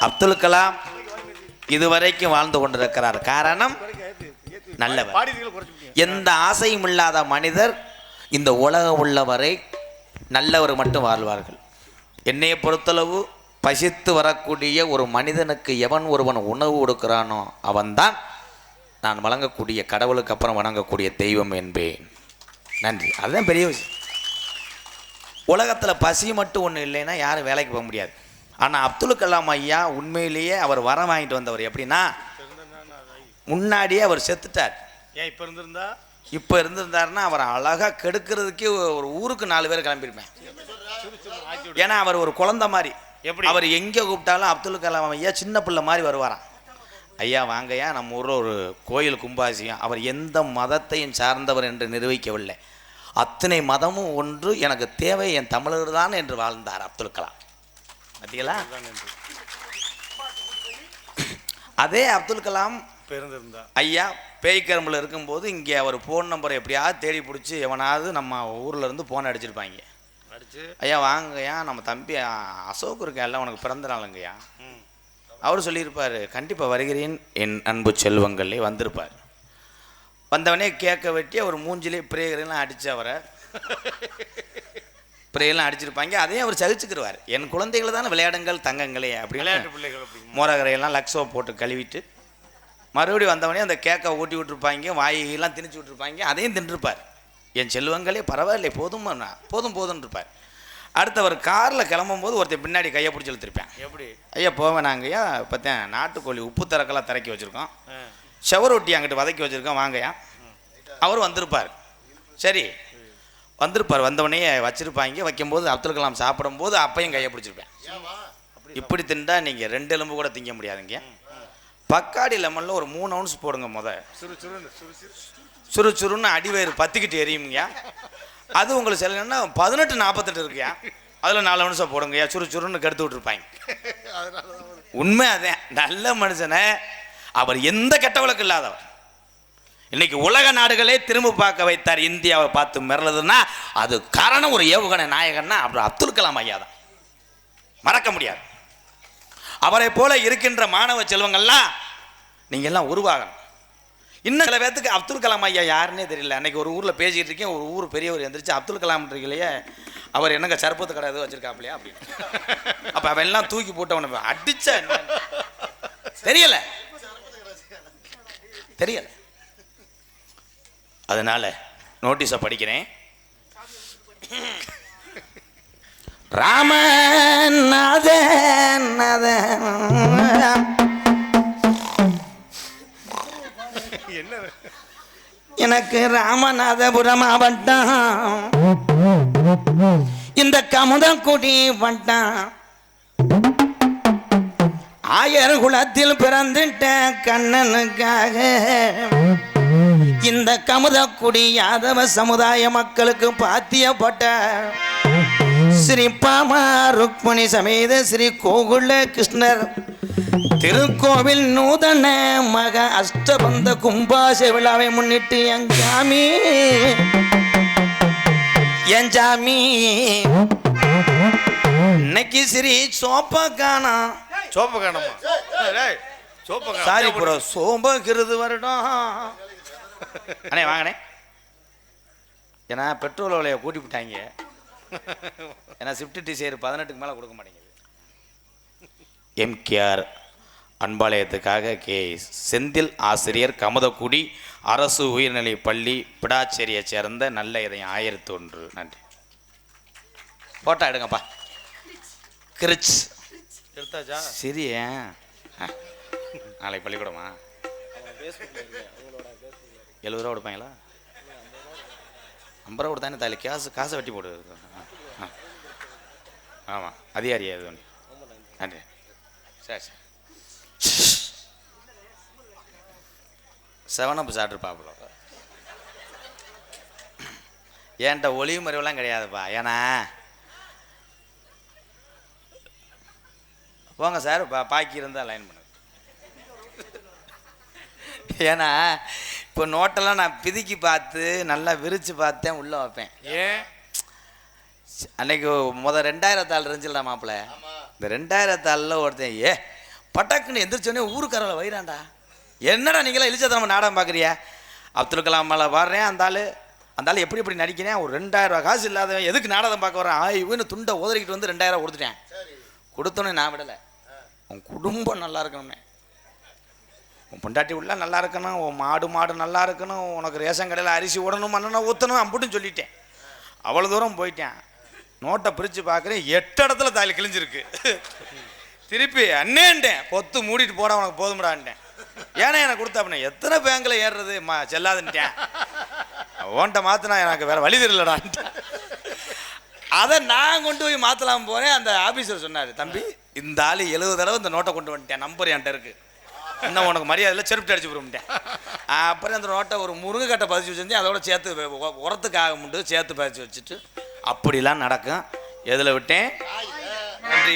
அப்துல் கலாம் இதுவரைக்கும் வாழ்ந்து கொண்டிருக்கிறார். காரணம் நல்லவர். எந்த ஆசையும் இல்லாத மனிதர் இந்த உலகம் உள்ளவரை நல்லவர் மட்டும் வாழ்வார்கள். என்னைய பொறுத்தளவு பசித்து வரக்கூடிய ஒரு மனிதனுக்கு எவன் ஒருவன் உணவு கொடுக்கிறானோ அவன்தான் நான் வழங்கக்கூடிய கடவுளுக்கு அப்புறம் வணங்கக்கூடிய தெய்வம் என்பேன். நன்றி. அதுதான் பெரிய விஷயம். உலகத்தில் பசி மட்டும் ஒன்று இல்லைன்னா யாரும் வேலைக்கு போக முடியாது. ஆனால் அப்துல் கலாம் ஐயா உண்மையிலேயே அவர் வரம் வாங்கிட்டு வந்தவர். எப்படின்னா முன்னாடியே அவர் செத்துட்டார். ஏன் இப்ப இருந்திருந்தா? இப்போ இருந்திருந்தாருன்னா அவர் அழகாக கெடுக்கிறதுக்கே ஒரு ஊருக்கு நாலு பேர் கிளம்பியிருப்பேன் ஏன்னா அவர் ஒரு குழந்தை மாதிரி. எப்படி? அவர் எங்கே கூப்பிட்டாலும் அப்துல் கலாம் ஐயா சின்ன பிள்ளை மாதிரி வருவாராம். ஐயா வாங்கய்யா நம்ம ஊரில் ஒரு கோயில் கும்பாசியம் அவர் எந்த மதத்தையும் சார்ந்தவர் என்று நிரூபிக்கவில்லை. அத்தனை மதமும் ஒன்று எனக்கு தேவை என் தமிழர் தான் என்று வாழ்ந்தார் அப்துல் கலாம். பார்த்தீங்களா அதே அப்துல் கலாம் இப்ப இருந்திருந்தா ஐயா பேய்க்கரும்பில் இருக்கும்போது இங்கே அவர் ஃபோன் நம்பரை எப்படியாவது தேடி பிடிச்சி எவனாவது நம்ம ஊரில் இருந்து ஃபோன் அடிச்சிருப்பாங்க. அடிச்சு? ஐயா வாங்கய்யா நம்ம தம்பி அசோக் இருக்கேன்ல உனக்கு பிறந்த நாளுங்கய்யா. அவர் சொல்லியிருப்பார் கண்டிப்பாக வருகிறேன் என் அன்பு செல்வங்களே வந்திருப்பார். வந்தவனே கேட்க வெட்டி அவர் மூஞ்சிலே பிரேயரெல்லாம் அடித்து அவரை. பிரேயெல்லாம் அடிச்சிருப்பாங்க அதையும் அவர் சகிச்சுக்கிடுவார் என் குழந்தைகளை தானே விளையாடுங்கள் தங்கங்களே அப்படின்னு. விளையாட்டு பிள்ளைகள் அப்படிங்க. மோரகரையெல்லாம் லக்ஸோ போட்டு கழுவிட்டு மறுபடியும் வந்தவொடனே அந்த கேக்கை ஊட்டி விட்டுருப்பாங்க வாயெல்லாம் திணிச்சு விட்டுருப்பாங்க அதையும் தின்றுப்பார். என் செல்வங்களே பரவாயில்லை போதும் போதும் போதும்னு இருப்பார் அடுத்தவர் காரில் கிளம்பும்போது ஒருத்தன் பின்னாடி கையை பிடிச்சி இழுத்துருப்பேன். எப்படி? ஐயா போவேன் நாங்கய்யா பார்த்தேன் நாட்டுக்கோழி உப்பு தரக்கெல்லாம் திறக்கி வச்சுருக்கோம். ஆ. செவரு ஒட்டி அங்கிட்டு வதக்கி வச்சுருக்கோம் வாங்கய்யா அவர் வந்திருப்பார். சரி வந்திருப்பார். வந்தவொடனே வச்சுருப்பாங்க. வைக்கும்போது அப்துல் கலாம் சாப்பிடும்போது அப்பையும் கையை பிடிச்சிருப்பேன். இப்படி திண்டா நீங்கள் ரெண்டு எலும்பு கூட திங்க முடியாதுங்க. பக்காடி லெமனில் ஒரு மூணு அவுன்ஸ் போடுங்க முத. சுறு சுறு சுறு சுருன்னு அடிவயிறு பத்திக்கிட்டு எரியுங்கய்யா அது உங்களுக்கு சொல்லணும்னா பதினெட்டு நாற்பத்தெட்டு இருக்குயா அதில் நாலு அவுன்ஸாக போடுங்கய்யா. சுரு சுருன்னு கெடுத்து விட்ருப்பாங்க உண்மை அதே நல்ல மனுஷனை. அவர் எந்த கெட்ட வழக்கு இல்லாதவர். இன்னைக்கு உலக நாடுகளே திரும்ப பார்க்க வைத்தார். இந்தியாவை பார்த்து மிரளதுன்னா அது காரணம் ஒரு ஏவுகணை நாயகன்னா அப்புறம் அப்துல் கலாம் ஐயா தான். மறக்க முடியாது. அவரை போல இருக்கின்ற மாணவ செல்வங்கள்லாம் நீங்கள் எல்லாம் உருவாகணும். இன்னும் சில பேர்த்துக்கு அப்துல் கலாம் ஐயா யாருன்னே தெரியல. அன்னைக்கு ஒரு ஊரில் பேசிகிட்டு இருக்கேன் ஒரு ஊர் பெரியவர் எந்திரிச்சு அப்துல் கலாம் இருக்கலையே அவர் என்னங்க சர்பத்து கடை எதுவும் வச்சிருக்காப்லையா? அப்படின்னு. அப்போ அவன் எல்லாம் தூக்கி போட்டவன அடிச்ச தெரியலை தெரியல. தெரியல. அதனால் நோட்டீஸை படிக்கிறேன். ராமநாதன் என்ன எனக்கு ராமநாதபுரம் மாவட்டம் இந்த கமுதங்குடி வட்டம். ஆயர் குலத்தில் பிறந்துட்ட கண்ணனுக்காக இந்த கமுதக்குடி யாதவ சமுதாய மக்களுக்கு பாத்தியப்பட்ட ஸ்ரீ பாமா ருக்மணி சமேத ஸ்ரீ கோகுல கிருஷ்ணர். திருக்கோவில் நூதன மக அஷ்டபந்த கும்பாச விழாவை முன்னிட்டு என் சாமி என் சாமி இன்னைக்கு ஸ்ரீ சோப்ப காணோம் சோப்ப காணமா டேய் சோப்ப காணோம் சாரி ப்ரோ சோம்பகிருது வருடம். அண்ணே வாங்கண்ணே. ஏன்னா பெட்ரோல் விலையை கூட்டி விட்டாங்க ஏன்னா ஸ்விஃப்ட் டிசைர் பதினெட்டுக்கு மேலே கொடுக்க மாட்டேங்குது. எம்கேஆர் அன்பாலயத்துக்காக கே செந்தில் ஆசிரியர் கமதக்குடி அரசு உயர்நிலைப் பள்ளி பிடாச்சேரியைச் சேர்ந்த நல்ல இதயம். ஆயிரத்தி ஒன்று. நன்றி. போட்டோ எடுங்கப்பா. கிரிச். எடுத்தாச்சா? சரிய. நாளைக்கு பள்ளிக்கூடமா? எழுபது ரூபா கொடுப்பாங்களா? ஐம்பது ரூபா கொடுத்தானே தாலி? காசு காசை வெட்டி போடு. ஆ. ஆமாம் அதிகாரியா இது ஒன்று நன்றி. சரி சார். செவனப்பு சாப்பிட்ருப்பாப்புல ஏன்ட்ட ஒளிவு மறைவுலாம் கிடையாதுப்பா. ஏன்னா போங்க சார் பா பாக்கி இருந்தால் லைன் பண்ணுங்க. ஏன்னா இப்போ நோட்டெல்லாம் நான் பிதுக்கி பார்த்து நல்லா விரித்து பார்த்தேன் உள்ளே வைப்பேன். ஏன்? அன்னைக்கு முத ரெண்டாயிரத்தாள் இருந்துச்சுல மாப்பிள்ள. இந்த ரெண்டாயிரத்தாளில் ஒருத்தன் ஏ பட்டாக்குன்னு எந்திரிச்சோடனே ஊருக்காரல வைராண்டா என்னடா நீங்களா இழிச்சதனமா நாடகம் பார்க்குறியா? அப்துல் கலாம் மேலே வர்றேன் அந்த ஆள். அந்த ஆள் எப்படி எப்படி நடிக்கிறேன் ஒரு ரெண்டாயிரம் ரூபா காசு இல்லாதவன் எதுக்கு நாடகம் பார்க்க வரேன் ஆ இவனு துண்டை உதறிக்கிட்டு வந்து ரெண்டாயிரம் கொடுத்துட்டேன். கொடுத்தோன்னே நான் விடலை. உன் குடும்பம் நல்லா இருக்கணும்னே உன் பொண்டாட்டி உள்ள நல்லா இருக்கணும் உன் மாடு மாடு நல்லா இருக்கணும் உனக்கு ரேஷன் கடையில் அரிசி உடணும் மண்ணனை ஊற்றணும் அம்புட்டுன்னு சொல்லிட்டேன். அவ்வளோ தூரம் போயிட்டேன். நோட்டை பிரித்து பார்க்குறேன் எட்டு இடத்துல தாலி கிழிஞ்சிருக்கு. திருப்பி அண்ணேன்ட்டேன் பொத்து மூடிட்டு போட உனக்கு போதும்டான்ட்டேன். ஏன்னா எனக்கு கொடுத்த அப்படின்னா எத்தனை பேங்கில் ஏறுறது? மா செல்லாதுன்ட்டேன். ஓன்ட்ட மாற்றினா எனக்கு வேற வழி தெரியலடான்ட்டேன். அதை நான் கொண்டு போய் மாற்றலாம் போனேன். அந்த ஆஃபீஸர் சொன்னார் தம்பி இந்த ஆள் எழுபது தடவை இந்த நோட்டை கொண்டு வந்துட்டேன். நம்பர் என்கிட்ட இருக்கு. இன்னும் உனக்கு மரியாதையில் செருப்பு அடிச்சு விடும்ட்டேன் அப்புறம் அந்த நோட்டை ஒரு முருங்கைக்கட்டை பதிச்சு வச்சிருந்தேன் அதோட சேர்த்து உரத்துக்காக மட்டும் சேர்த்து பதிச்சு வச்சுட்டு அப்படிலாம் நடக்கும். எதில் விட்டேன்? நன்றி